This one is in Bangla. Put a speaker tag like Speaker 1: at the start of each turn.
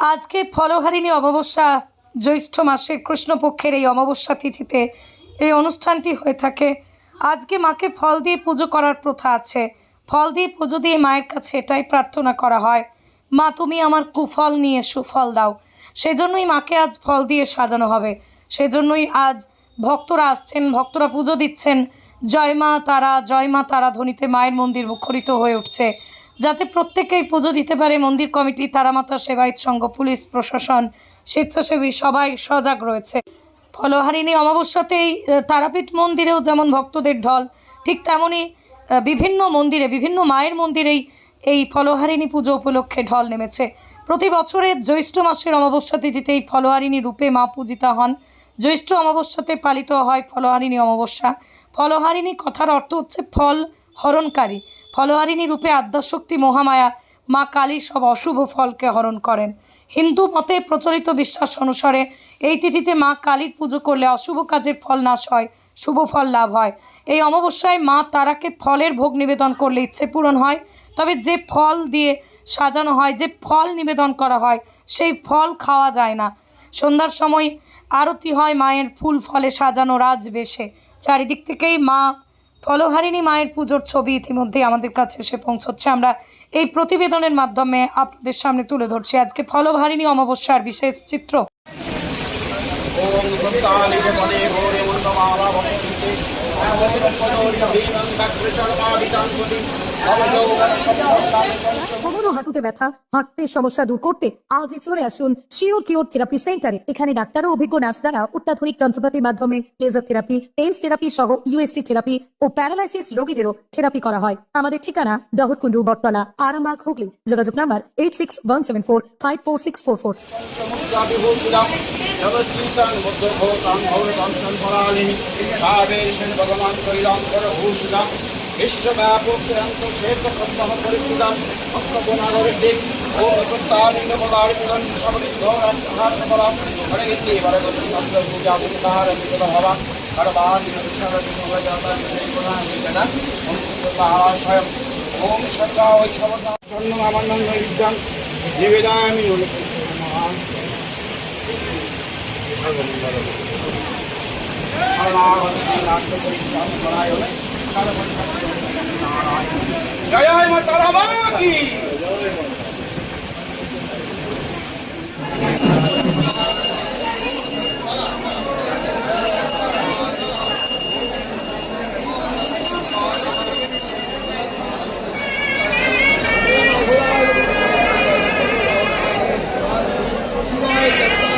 Speaker 1: আজকে ফলহারিণী অমাবস্যা জ্যৈষ্ঠ মাসের কৃষ্ণপক্ষের এই অমাবস্যা তিথিতে এই অনুষ্ঠানটি হয়ে থাকে। আজকে মাকে ফল দিয়ে পুজো করার প্রথা আছে। ফল দিয়ে পুজো দিয়ে মায়ের কাছে এটাই প্রার্থনা করা হয়, মা, তুমি আমার কুফল নিয়ে সুফল দাও। সেজন্যই মাকে আজ ফল দিয়ে সাজানো হবে। সেজন্যই আজ ভক্তরা আসছেন, ভক্তরা পুজো দিচ্ছেন। জয় মা তারা, জয় মা তারা ধ্বনিতে মায়ের মন্দির মুখরিত হয়ে উঠছে। যাতে প্রত্যেকেই পুজো দিতে পারে। মন্দির কমিটি, তারামাতা সেবায়ত সংঘ, পুলিশ, প্রশাসন, স্বেচ্ছাসেবী সবাই সজাগ রয়েছে। ফলহারিণী অমাবস্যাতেই তারাপীঠ মন্দিরেও যেমন ভক্তদের ঢল, ঠিক তেমনই বিভিন্ন মন্দিরে, বিভিন্ন মায়ের মন্দিরেই এই ফলহারিণী পুজো উপলক্ষে ঢল নেমেছে। প্রতি বছরের জ্যৈষ্ঠ মাসের অমাবস্যা তিথিতে এই ফলহারিণী রূপে মা পূজিতা হন। জ্যৈষ্ঠ অমাবস্যাতে পালিত হয় ফলহারিণী অমাবস্যা। ফলহারিণী কথার অর্থ হচ্ছে ফল হরণকারী। ফলহারিণী রূপে আদ্যাশক্তি মহামায়া, মা কালী সব অশুভ ফলকে হরণ করেন। হিন্দু মতে প্রচলিত বিশ্বাস অনুসারে এই তিথিতে মা কালীর পুজো করলে অশুভ কাজের ফল নাশ হয়, শুভ ফল লাভ হয়। এই অমাবস্যায় মা তারাকে ফলের ভোগ নিবেদন করলে ইচ্ছে পূরণ হয়। তবে যে ফল দিয়ে সাজানো হয়, যে ফল নিবেদন করা হয়, সেই ফল খাওয়া যায় না। সন্ধ্যার সময় আরতি হয় মায়ের ফুল ফলে সাজানো রাজবেশে। চারিদিক থেকেই মা ফলহারিণী মায়ের পুজোর ছবি ইতিমধ্যেই আমাদের কাছে এসে পৌঁছচ্ছে। আমরা এই প্রতিবেদনের মাধ্যমে আপনাদের সামনে তুলে ধরছি। আজকে ফলহারিণী অমাবস্যার বিশেষ চিত্র।
Speaker 2: হাঁটতে সমস্যা দূর করতে আজই চলে আসুন শিওর কিওর থেরাপি সেন্টারে এখানে ডাক্তার ও অভিজ্ঞ নার্স দ্বারা অত্যাধুনিক যন্ত্রপাতির মাধ্যমে থেরাপি পেন্স থেরাপি সহ ইউএসটি থেরাপি ও প্যারালাইসিস রোগীদেরও থেরাপি করা হয় আমাদের ঠিকানা দহরকুণ্ডু বটতলা আরামবাগ হুগলি যোগাযোগ number eight six one seven four five four six four four
Speaker 3: ভগবান বিশ্বব্যাপক শ্বেত পদ্মহ পরিচিতাম ভক্তগুণাগরের দিক ও পদার্পিতন সবলিদ্ধরাম সহার্থপরাম হরে গীতি বরগতি ভক্ত পূজা পুকার বিগত ভবা সর্বাণি বিশ্বরতি মহাজাতা গুণান বিজনা স্বয়ং। ওম সর্বা ঐশ্বর্য। স্বর্ণমানন্দ বিদ্যাং। নিবেদামি নমঃ জয় জয় মা তারা মা কি Thank you.